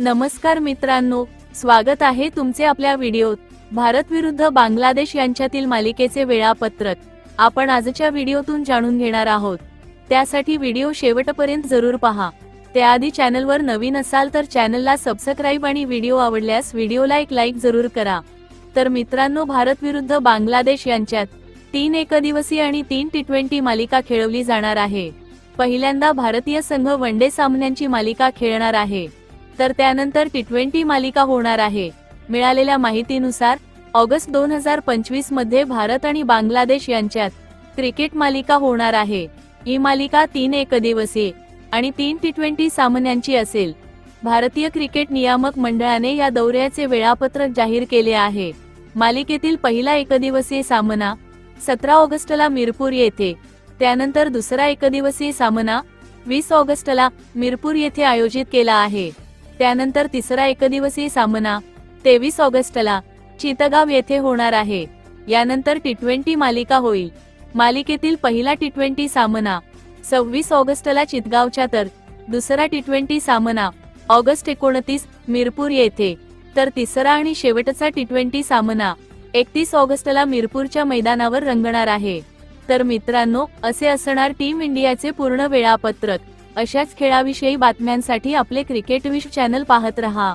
नमस्कार मित्रांनो स्वागत आहे तुमचे आपल्या व्हिडिओत. भारत विरुद्ध बांगलादेश यांच्यातील मालिकेचे वेळापत्रक. आपण आजच्या व्हिडिओतून जाणून घेणार आहोत. त्यासाठी व्हिडिओ शेवटपर्यंत जरूर पहा. त्याआधी चॅनलवर नवीन असाल तर चॅनलला सबस्क्राईब आणि व्हिडिओ आवडल्यास व्हिडिओला एक लाईक जरूर करा. तर मित्रांनो भारत विरुद्ध बांगलादेश यांच्यात तीन एकदिवसीय आणि तीन टी ट्वेंटी मालिका खेळवली जाणार आहे. पहिल्यांदा भारतीय संघ वनडे सामन्यांची मालिका खेळणार आहे. तर त्यानंतर टी ट्वेंटी मालिका होणार आहे. मिळालेल्या माहितीनुसार ऑगस्ट दोन हजार पंचवीसमध्ये भारत आणि बांगलादेश यांच्यात क्रिकेट मालिका होणार आहे. ही मालिका तीन एकदिवसीय आणि तीन टी ट्वेंटी सामन्यांची असेल. भारतीय क्रिकेट नियामक मंडळाने या दौऱ्याचे वेळापत्रक जाहीर केले आहे. मालिकेतील पहिला एकदिवसीय सामना सतरा ऑगस्टला मिरपूर येथे त्यानंतर दुसरा एकदिवसीय सामना वीस ऑगस्टला मिरपूर येथे आयोजित केला आहे. त्यानंतर तिसरा एकदिवसीय सामना तेवीस ऑगस्टला चितगाव येथे होणार आहे. यानंतर टी ट्वेंटी मालिका होईल. मालिकेतील पहिला टी ट्वेंटी सामना सव्वीस ऑगस्टला चितगावच्या तर दुसरा टी ट्वेंटी सामना ऑगस्ट एकोणतीस मिरपूर येथे. तर तिसरा आणि शेवटचा टी ट्वेंटी सामना एकतीस ऑगस्टला मिरपूरच्या मैदानावर रंगणार आहे. तर मित्रांनो असे असणार टीम इंडियाचे पूर्ण वेळापत्रक. अशाच खेळाविषयी बातम्यांसाठी आपले क्रिकेट विश चॅनल पाहत रहा.